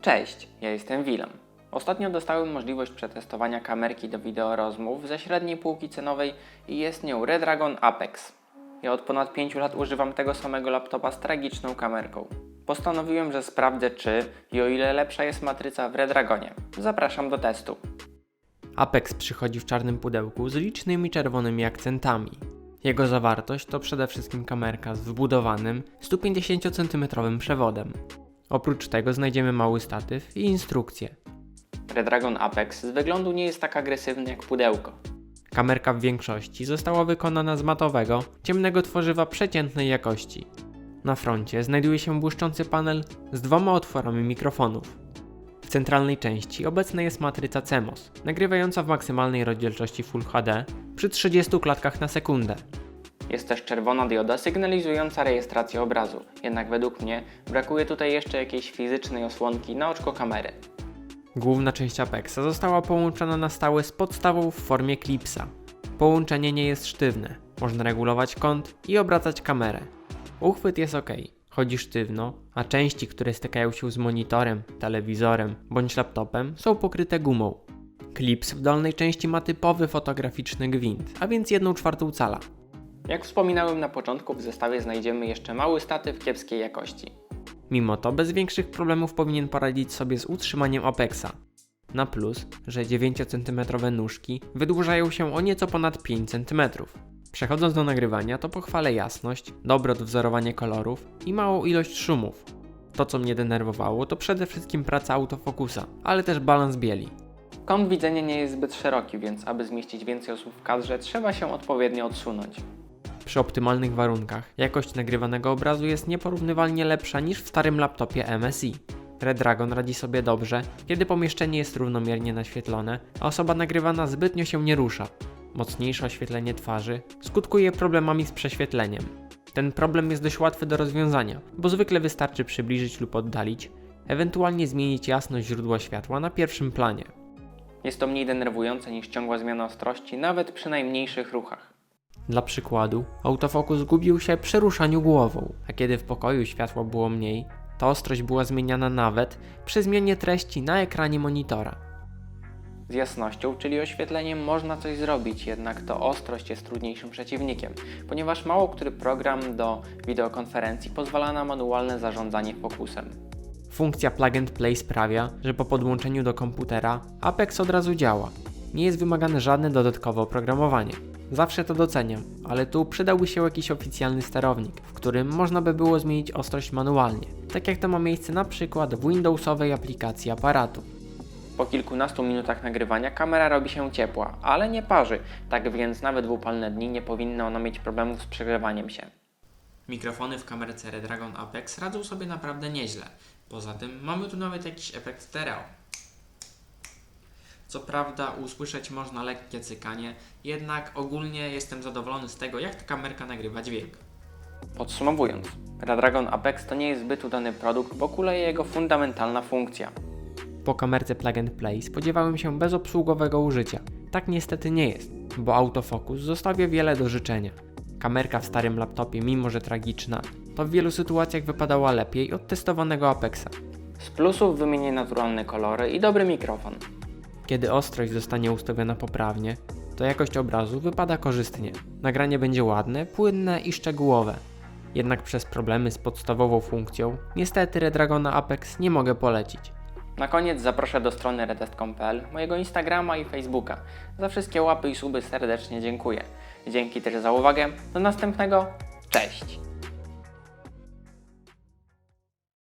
Cześć, ja jestem Willem. Ostatnio dostałem możliwość przetestowania kamerki do wideo rozmów ze średniej półki cenowej i jest nią Redragon Apex. Ja od ponad 5 lat używam tego samego laptopa z tragiczną kamerką. Postanowiłem, że sprawdzę czy i o ile lepsza jest matryca w Redragonie. Zapraszam do testu. Apex przychodzi w czarnym pudełku z licznymi czerwonymi akcentami. Jego zawartość to przede wszystkim kamerka z wbudowanym 150 cm przewodem. Oprócz tego znajdziemy mały statyw i instrukcję. Redragon Apex z wyglądu nie jest tak agresywny jak pudełko. Kamerka w większości została wykonana z matowego, ciemnego tworzywa przeciętnej jakości. Na froncie znajduje się błyszczący panel z dwoma otworami mikrofonów. W centralnej części obecna jest matryca CMOS, nagrywająca w maksymalnej rozdzielczości Full HD przy 30 klatkach na sekundę. Jest też czerwona dioda sygnalizująca rejestrację obrazu, jednak według mnie brakuje tutaj jeszcze jakiejś fizycznej osłonki na oczko kamery. Główna część Apexa została połączona na stałe z podstawą w formie klipsa. Połączenie nie jest sztywne, można regulować kąt i obracać kamerę. Uchwyt jest ok, chodzi sztywno, a części, które stykają się z monitorem, telewizorem bądź laptopem są pokryte gumą. Klips w dolnej części ma typowy fotograficzny gwint, a więc 1 czwartą cala. Jak wspominałem na początku, w zestawie znajdziemy jeszcze mały statyw kiepskiej jakości. Mimo to bez większych problemów powinien poradzić sobie z utrzymaniem Apexa. Na plus, że 9 cm nóżki wydłużają się o nieco ponad 5 cm. Przechodząc do nagrywania, to pochwalę jasność, dobre odwzorowanie kolorów i małą ilość szumów. To, co mnie denerwowało, to przede wszystkim praca autofokusa, ale też balans bieli. Kąt widzenia nie jest zbyt szeroki, więc aby zmieścić więcej osób w kadrze, trzeba się odpowiednio odsunąć. Przy optymalnych warunkach jakość nagrywanego obrazu jest nieporównywalnie lepsza niż w starym laptopie MSI. Redragon radzi sobie dobrze, kiedy pomieszczenie jest równomiernie naświetlone, a osoba nagrywana zbytnio się nie rusza. Mocniejsze oświetlenie twarzy skutkuje problemami z prześwietleniem. Ten problem jest dość łatwy do rozwiązania, bo zwykle wystarczy przybliżyć lub oddalić, ewentualnie zmienić jasność źródła światła na pierwszym planie. Jest to mniej denerwujące niż ciągła zmiana ostrości, nawet przy najmniejszych ruchach. Dla przykładu, autofokus zgubił się przy ruszaniu głową, a kiedy w pokoju światła było mniej, to ostrość była zmieniana nawet przy zmianie treści na ekranie monitora. Z jasnością, czyli oświetleniem, można coś zrobić, jednak to ostrość jest trudniejszym przeciwnikiem, ponieważ mało który program do wideokonferencji pozwala na manualne zarządzanie fokusem. Funkcja plug and play sprawia, że po podłączeniu do komputera Apex od razu działa. Nie jest wymagane żadne dodatkowe oprogramowanie. Zawsze to doceniam, ale tu przydałby się jakiś oficjalny sterownik, w którym można by było zmienić ostrość manualnie, tak jak to ma miejsce na przykład w Windowsowej aplikacji aparatu. Po kilkunastu minutach nagrywania kamera robi się ciepła, ale nie parzy, tak więc nawet w upalne dni nie powinna ona mieć problemów z przegrzewaniem się. Mikrofony w kamerce Redragon Apex radzą sobie naprawdę nieźle. Poza tym mamy tu nawet jakiś efekt stereo. Co prawda usłyszeć można lekkie cykanie, jednak ogólnie jestem zadowolony z tego, jak ta kamerka nagrywa dźwięk. Podsumowując, Redragon Apex to nie jest zbyt udany produkt, bo kuleje jego fundamentalna funkcja. Po kamerce plug and play spodziewałem się bezobsługowego użycia. Tak niestety nie jest, bo autofokus zostawia wiele do życzenia. Kamerka w starym laptopie, mimo że tragiczna, to w wielu sytuacjach wypadała lepiej od testowanego Apexa. Z plusów wymienię naturalne kolory i dobry mikrofon. Kiedy ostrość zostanie ustawiona poprawnie, to jakość obrazu wypada korzystnie. Nagranie będzie ładne, płynne i szczegółowe. Jednak przez problemy z podstawową funkcją, niestety Redragona Apex nie mogę polecić. Na koniec zaproszę do strony retest.pl, mojego Instagrama i Facebooka. Za wszystkie łapy i suby serdecznie dziękuję. Dzięki też za uwagę. Do następnego. Cześć!